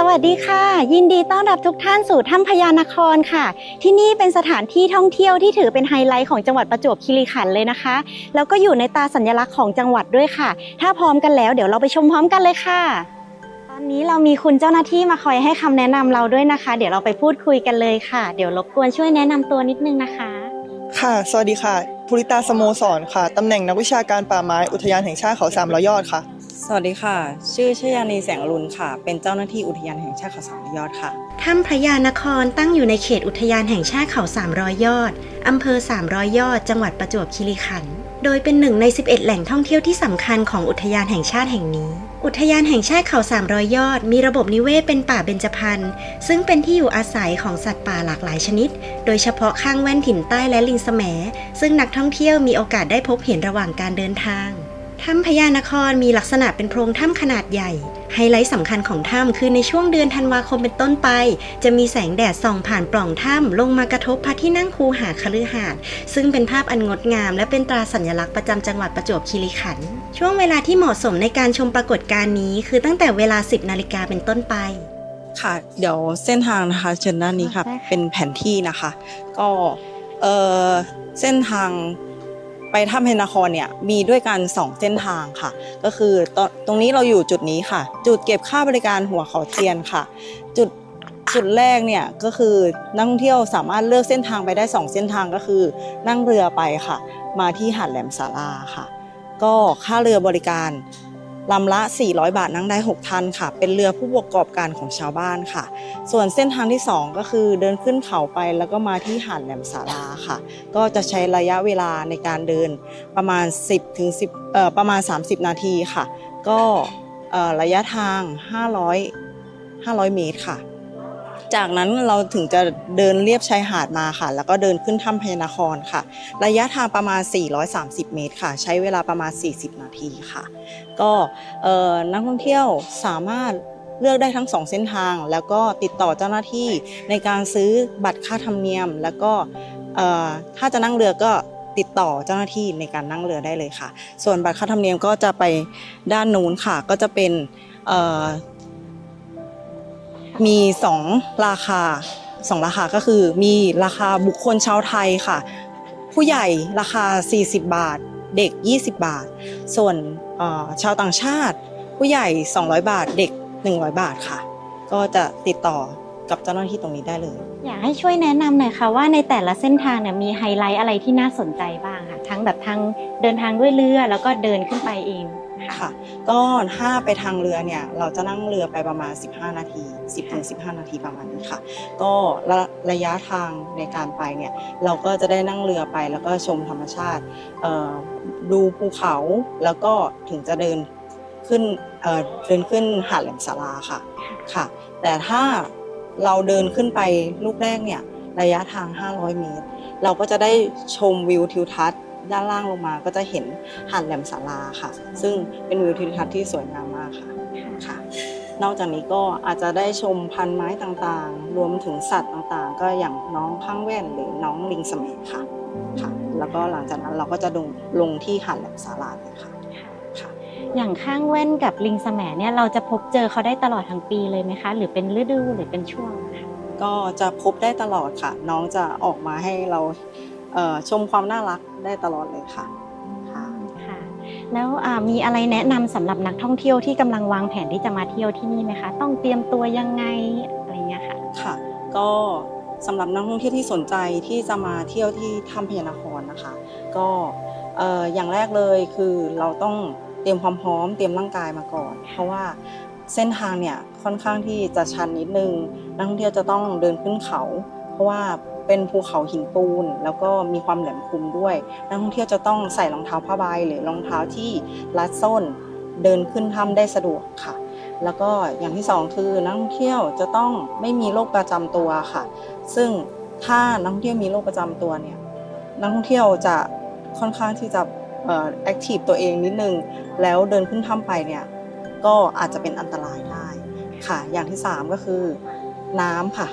สวัสดีค่ะ ยินดีต้อนรับทุกท่านสู่ถ้ำพญานครค่ะ ที่นี่เป็นสถานที่ท่องเที่ยวที่ถือเป็นไฮไลท์ของจังหวัดประจวบคีรีขันธ์เลยนะคะ แล้วก็อยู่ในตาสัญลักษณ์ของจังหวัดด้วยค่ะ ถ้าพร้อมกันแล้วเดี๋ยวเราไปชมพร้อมกันเลยค่ะ ตอนนี้เรามีคุณเจ้าหน้าที่มาคอยให้คำแนะนำเราด้วยนะคะ เดี๋ยวเราไปพูดคุยกันเลยค่ะ เดี๋ยวรบกวนช่วยแนะนำตัวนิดนึงนะคะ ค่ะ สวัสดีค่ะภูริตาสโมสรค่ะ ตำแหน่งนักวิชาการป่าไม้อุทยานแห่งชาติเขาสามร้อยยอดค่ะ สวัสดีค่ะ ชื่อชยานีแสงอรุณค่ะ เป็นเจ้าหน้าที่อุทยานแห่งชาติเขาสามรอยอดค่ะ ถ้ำพระยานครตั้งอยู่ในเขตอุทยานแห่งชาติเขา300 ยอด อำเภอ 300 ยอด จังหวัดประจวบคีรีขันธ์ โดยเป็นหนึ่งใน 11 แหล่งท่องเที่ยวที่สำคัญของอุทยานแห่งชาติแห่งนี้ อุทยานแห่งชาติเขา300 ยอด มีระบบนิเวศเป็นป่าเบญจพรรณ ซึ่งเป็นที่อยู่อาศัยของสัตว์ป่าหลากหลายชนิด โดยเฉพาะข้างแว่นถิ่นใต้และลิงแสมซึ่งนักท่องเที่ยวมีโอกาสได้พบเห็นระหว่างการเดินทาง ถ้ำพญานครมีลักษณะเป็นโพรงถ้ำขนาดใหญ่ ไฮไลท์สำคัญของถ้ำคือในช่วงเดือนธันวาคมเป็นต้นไป จะมีแสงแดดส่องผ่านปล่องถ้ำลงมากระทบพระที่นั่งคูหาคฤหาสน์ซึ่งเป็นภาพอันงดงาม และเป็นตราสัญลักษณ์ประจำจังหวัดประจวบคีรีขันธ์ช่วงเวลาที่เหมาะสมในการชมปรากฏการณ์นี้ คือตั้งแต่เวลา 10นาฬิกาเป็นต้นไปค่ะ เดี๋ยวเส้นทางนะคะเชิญด้านนี้ค่ะได้ค่ะเป็นแผนที่นะคะ ก็เออเส้นทาง ไปถ้ำเพนครเนี่ยมีด้วยกัน 2 เส้นทางค่ะ ก็คือตตรงนี้เราอยู่จุดนี้ค่ะ จุดเก็บค่าบริการหัวเขาเทียนค่ะ จุดจุดแรกเนี่ยก็คือนักท่องเที่ยวสามารถเลือกเส้นทางไปได้ 2 เส้นทางก็คือนั่งเรือไปค่ะ มาที่หาดแหลมสาราค่ะ ก็ค่าเรือบริการ ลำละ 400 บาทนั่งได้ 6 ท่านค่ะ เป็นเรือผู้ประกอบการของชาวบ้านค่ะ ส่วนเส้นทางที่ 2 ก็คือเดินขึ้นเขาไปแล้วก็มาที่หาดแหลมสาราค่ะ ก็จะใช้ระยะเวลาในการเดินประมาณ 10ถึง10เอ่อประมาณ 30 นาทีค่ะ ก็ระยะทาง 500 500 เมตรค่ะ จากนั้นเราถึงจะเดินเลียบชายหาดมาค่ะ แล้วก็เดินขึ้นถ้ำพญานครค่ะ ระยะทางประมาณ 430 เมตรค่ะ ใช้เวลาประมาณ 40 นาทีค่ะ ก็นักท่องเที่ยวสามารถเลือกได้ทั้งสองเส้นทาง แล้วก็ติดต่อเจ้าหน้าที่ในการซื้อบัตรค่าธรรมเนียม แล้วก็ถ้าจะนั่งเรือก็ติดต่อเจ้าหน้าที่ในการนั่งเรือได้เลยค่ะ ส่วนบัตรค่าธรรมเนียมก็จะไปด้านนู้นค่ะ ก็จะเป็น มีสองราคาสองราคาก็คือมีราคาบุคคลชาวไทยค่ะ ผู้ใหญ่ราคา 40 บาท เด็ก 20 บาท ส่วนชาวต่างชาติ ผู้ใหญ่ 200 บาท เด็ก 100 บาทค่ะ ก็จะติดต่อกับเจ้าหน้าที่ตรงนี้ได้เลย อยากให้ช่วยแนะนำหน่อยค่ะว่าในแต่ละเส้นทางเนี่ยมีไฮไลท์อะไรที่น่าสนใจบ้างค่ะ ทั้งแบบทางเดินทางด้วยเรือแล้วก็เดินขึ้นไปเอง ค่ะค่ะก็ถ้าไปทางเรือเนี่ยเราจะนั่งเรือไปประมาณ 15 นาที 10ถึง15 นาทีประมาณนี้ค่ะ ก็ระระยะทางในการไปเนี่ยเราก็จะได้นั่งเรือไปแล้วก็ชมธรรมชาติเอ่อดูภูเขาแล้วก็ถึงจะเดินขึ้นเอ่อเดินขึ้นหาดแหลมสาราค่ะค่ะ แต่ถ้าเราเดินขึ้นไปลูกแรกเนี่ยระยะทาง 500 เมตร เราก็จะได้ชมวิวทิวทัศน์ ด้านล่างลงมาก็จะเห็นหาดแหลมสาราค่ะ ซึ่งเป็นวิวทิวทัศน์ที่สวยงามมากค่ะค่ะ นอกจากนี้ก็อาจจะได้ชมพันไม้ต่างๆ รวมถึงสัตว์ต่างๆ ก็อย่างน้องข้างแว่นหรือน้องลิงสมัยค่ะค่ะ แล้วก็หลังจากนั้นเราก็จะลงลงที่หาดแหลมสาราเลยค่ะค่ะอย่างข้างแว่นกับลิงสแหมเนี่ยเราจะพบเจอเขาได้ตลอดทั้งปีเลยไหมคะ หรือเป็นฤดูหรือเป็นช่วงคะก็จะพบได้ตลอดค่ะ น้องจะออกมาให้เราเอ่อ ชมความน่ารักได้ตลอดเลยค่ะค่ะค่ะแล้วอ่ามีอะไรแนะนำสำหรับนักท่องเที่ยวที่กำลังวางแผนที่จะมาเที่ยวที่นี่ไหมคะ ต้องเตรียมตัวยังไงอะไรเงี้ยค่ะค่ะ ก็สำหรับนักท่องเที่ยวที่สนใจที่จะมาเที่ยวที่ถ้ำพญานครนะคะ ก็เอ่ออย่างแรกเลยคือเราต้องเตรียมความพร้อมเตรียมร่างกายมาก่อน เพราะว่าเส้นทางเนี่ยค่อนข้างที่จะชันนิดนึงนักท่องเที่ยวจะต้องเดินขึ้นเขา เพราะว่า เป็นภูเขาหินปูน แล้วก็มีความแหลมคมด้วย นักท่องเที่ยวจะต้องใส่รองเท้าผ้าใบหรือรองเท้าที่รัดส้นเดินขึ้นถ้ำได้สะดวกค่ะ แล้วก็อย่างที่สองคือนักท่องเที่ยวจะต้องไม่มีโรคประจำตัวค่ะ ซึ่งถ้านักท่องเที่ยวมีโรคประจำตัวเนี่ยนักท่องเที่ยวจะค่อนข้างที่จะแอคทีฟตัวเองนิดนึง แล้วเดินขึ้นถ้ำไปเนี่ยก็อาจจะเป็นอันตรายได้ค่ะ อย่างที่สามก็คือ น้ำค่ะ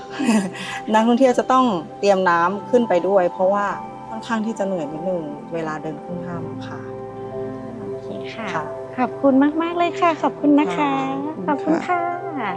นักท่องเที่ยวจะต้องเตรียมน้ำขึ้นไปด้วย เพราะว่าค่อนข้างที่จะเหนื่อยนิดนึงเวลาเดินขึ้นถ้ำค่ะโอเคค่ะค่ะขอบคุณมาก ๆ เลยค่ะ ขอบคุณนะคะขขออบบคุคุณณค่ะค่ะ